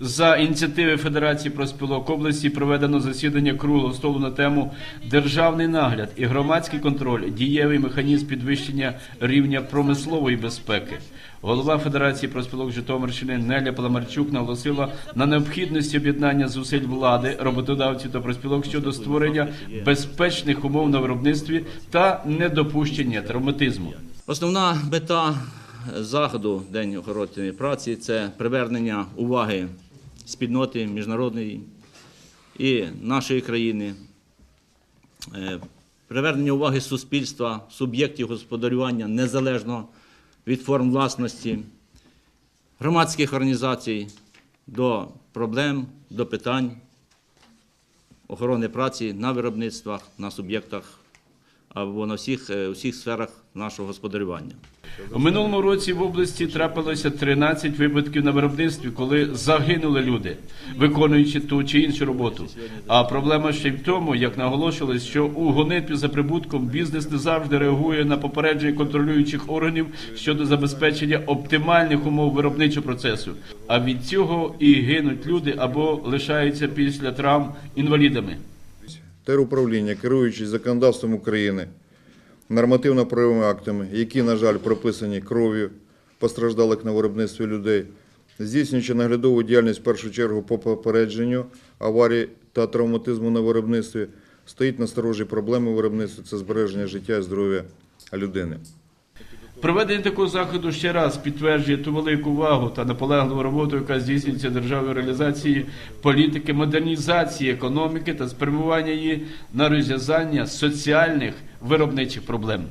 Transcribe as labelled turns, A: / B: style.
A: За ініціативи Федерації профспілок області проведено засідання круглого столу на тему Державний нагляд і громадський контроль, дієвий механізм підвищення рівня промислової безпеки. Голова Федерації профспілок Житомирщини Неля Паламарчук наголосила на необхідності об'єднання зусиль влади, роботодавців та профспілок щодо створення безпечних умов на виробництві та недопущення травматизму.
B: Основна мета заходу День охорони праці це привернення уваги спільноти міжнародної і нашої країни, е, привернення уваги суспільства, суб'єктів господарювання незалежно від форм власності, громадських організацій до проблем, до питань охорони праці на виробництвах, на суб'єктах або на всіх, е, всіх сферах нашого господарювання.
A: У минулому році в області трапилося 13 випадків на виробництві, коли загинули люди, виконуючи ту чи іншу роботу. А проблема ще й в тому, як наголошувалось, що у гонитві за прибутком бізнес не завжди реагує на попередження контролюючих органів щодо забезпечення оптимальних умов виробничого процесу. А від цього і гинуть люди або лишаються після травм інвалідами.
C: Теруправління, керуючись законодавством України, нормативно-правовими актами, які, на жаль, прописані кров'ю постраждалих на виробництві людей, здійснюючи наглядову діяльність в першу чергу по попередженню аварій та травматизму на виробництві, стоїть на сторожі проблеми виробництва це збереження життя і здоров'я людини.
A: Проведення такого заходу ще раз підтверджує ту велику увагу та наполегливу роботу, яка здійснюється державою реалізації політики модернізації економіки та спрямування її на розв'язання соціальних виробничих проблем.